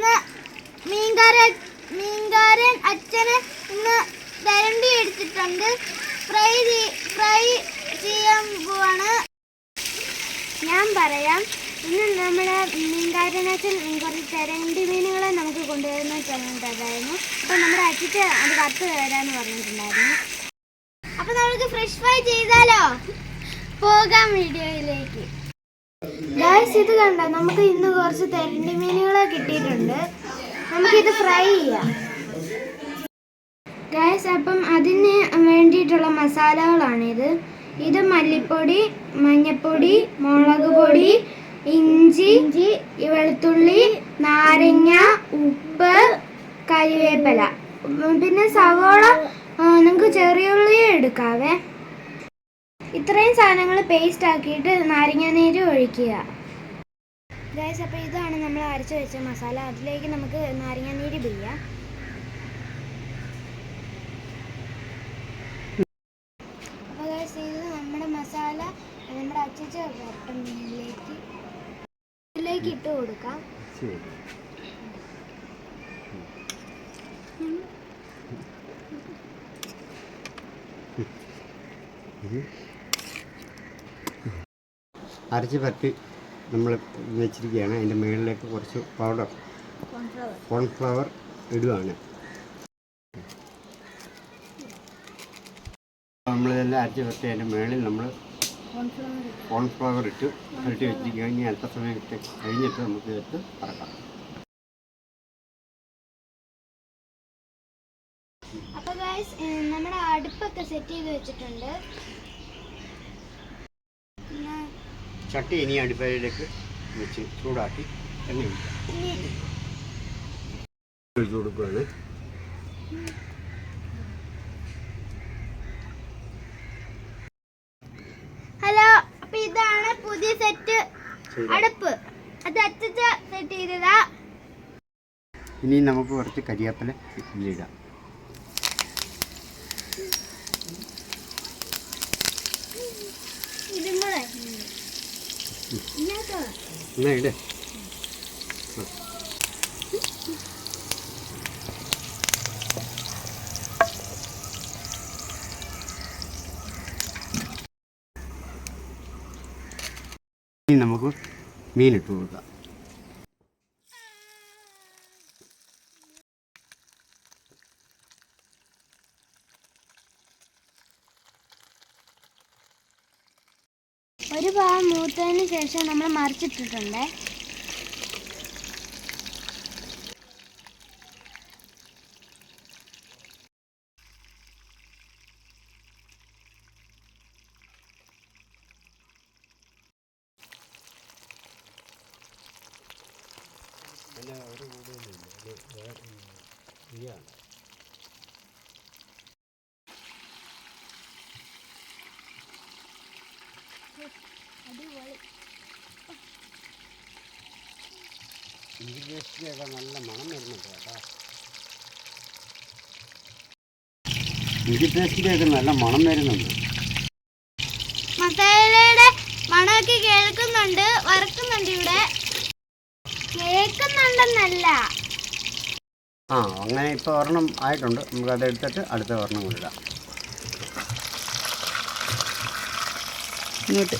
ഇന്ന് മീൻകാരൻ മീൻകാരൻ അച്ഛന് ഇന്ന് തരണ്ടി എടുത്തിട്ടുണ്ട്. ഫ്രൈ ഫ്രൈ ചെയ്യാൻ പോവാണ്. ഞാൻ പറയാം. ഇന്ന് നമ്മുടെ മീൻകാരനച്ഛൻ കുറച്ച് തെരണ്ടി മീനുകളെ നമുക്ക് കൊണ്ടുവരുന്ന പറഞ്ഞിട്ടുണ്ടായിരുന്നു അപ്പോൾ നമ്മുടെ അച്ഛൻ അത് കത്ത് തരാമെന്ന് പറഞ്ഞിട്ടുണ്ടായിരുന്നു. അപ്പോൾ നമുക്ക് ഫ്രഷ് ഫ്രൈ ചെയ്താലോ? പോകാം വീഡിയോയിലേക്ക്. ഗായ്സ് ഇത് കണ്ട? നമുക്ക് ഇന്ന് കുറച്ച് തെരണ്ടി മീനുകളെ കിട്ടിയിട്ടുണ്ട്. നമുക്കിത് ഫ്രൈ ചെയ്യാം. ഗായ്സ് അപ്പം അതിന് വേണ്ടിയിട്ടുള്ള മസാലകളാണിത്. ഇത് മല്ലിപ്പൊടി മഞ്ഞപ്പൊടി മുളക് പൊടി ഇഞ്ചി ഇഞ്ചി വെളുത്തുള്ളി നാരങ്ങ ഉപ്പ് കരിവേപ്പില പിന്നെ സവോള നിങ്ങൾക്ക് ചെറിയ ഉള്ളിയേ എടുക്കാവേ. ഇത്രയും സാധനങ്ങൾ പേസ്റ്റ് ആക്കിയിട്ട് നാരങ്ങ നീര് ഒഴിക്കുക. ഗൈസ് അപ്പോൾ ഇതാണ് നമ്മൾ അരച്ച് വെച്ച മസാല. അതിലേക്ക് നമുക്ക് നാരങ്ങ നീര് പിഴിയാം. അപ്പോൾ ഗൈസ് ഇത് നമ്മുടെ മസാല നമ്മുടെ അച്ചച്ച വരട്ട മീനിലേക്ക് ഇതിലേക്ക് ഇട്ട് കൊടുക്കാം. ഇത് അരച്ച് പരത്തി നമ്മൾ വെച്ചിരിക്കുകയാണ്. അതിന്റെ മുകളിലേക്ക് കുറച്ച് പൗഡർ കോൺഫ്ലവർ ഇടുകയാണ് നമ്മളിതെല്ലാം അരച്ച് പരത്തി അതിന്റെ മുകളിൽ നമ്മൾ കോൺഫ്ലവർ ഇട്ട് പുരട്ടി വെച്ചിരിക്കുക ഇനി അല്പസമയം ഇട്ട് കഴിഞ്ഞിട്ട് നമുക്ക് ഇതെടുത്ത് പറക്കാം. അപ്പോൾ ഗൈസ് നമ്മുടെ അടുപ്പൊക്കെ സെറ്റ് ചെയ്ത് വെച്ചിട്ടുണ്ട് പിന്നെ ചട്ടി ഇനി അടിപ്പയിലേക്ക് വെച്ച് ചൂടാക്കി എണ്ണ ഇനി കൊടുക്കുകയാണ്. ഹലോ അപ്പൊ ഇതാണ് പുതിയ സെറ്റ് അടുപ്പ്. അത് അച്ചച്ച സെറ്റ് ചെയ്തതാ. ഇനി നമുക്ക് കുറച്ച് കരിയാപ്പില ഇതിലിടാം ഇതും കൂടെ ഇതിനകത്തോ? എന്നാ ഇട് ഇനി നമുക്ക് മീനിട്ട് കൊടുക്കാം ഒരു ഭാഗം മൂത്തതിന് ശേഷം നമ്മൾ മറിച്ചിട്ടിട്ടുണ്ട്. അടിപൊളി. നല്ല മണം വരുന്നുണ്ട് കേട്ടോ. ഇഞ്ചി പേസ്റ്റിന്റെയൊക്കെ നല്ല മണം വരുന്നുണ്ട്. മസാലയുടെ മണമൊക്കെ കേൾക്കുന്നുണ്ട് വറക്കുന്നുണ്ട് ഇവിടെ. കേൾക്കുന്നുണ്ടെന്നല്ല. ആ അങ്ങനെ ഇപ്പോൾ ഒരെണ്ണം ആയിട്ടുണ്ട്. നമുക്ക് അത് എടുത്തിട്ട് അടുത്ത ഒരെണ്ണം കൊണ്ടിടാം ഇങ്ങോട്ട്.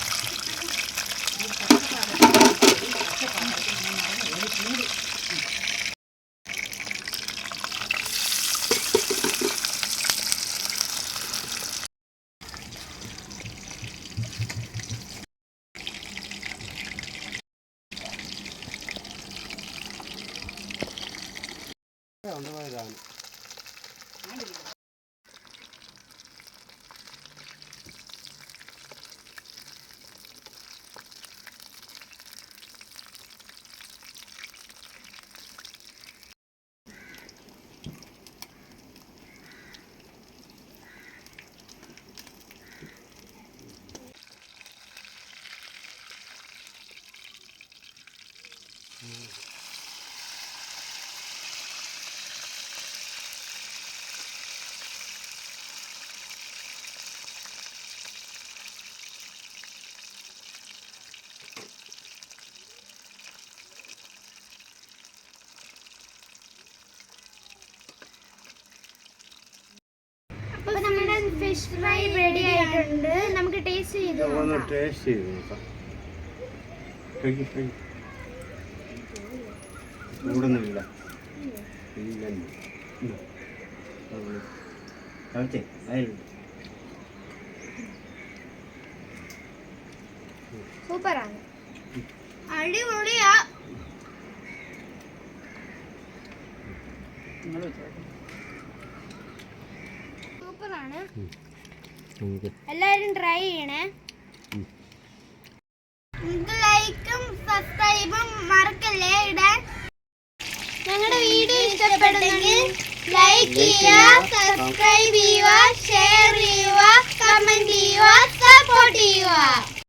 കൊണ്ടുപോയതാണ് ഫിഷ് ഫ്രൈ റെഡി ആയിട്ടുണ്ട്. നമുക്ക് ടേസ്റ്റ് ചെയ്ത് ഒന്ന് ടേസ്റ്റ് ചെയ്ത് നോക്കാം. ചൂടൊന്നുമില്ല സൂപ്പറാണ്. അടിപൊളിയാ. രസമാണ് എല്ലാവരും ട്രൈ ചെയ്യണേ. ലൈക്കും സബ്സ്ക്രൈബും മറക്കല്ലേ ഇടാൻ? ഞങ്ങളുടെ വീഡിയോ ഇഷ്ടപ്പെടുന്നെങ്കിൽ ലൈക്ക് ചെയ്യുക സബ്സ്ക്രൈബ് ചെയ്യുക ഷെയർ ചെയ്യുക കമന്റ് ചെയ്യുക സപ്പോർട്ട് ചെയ്യുക.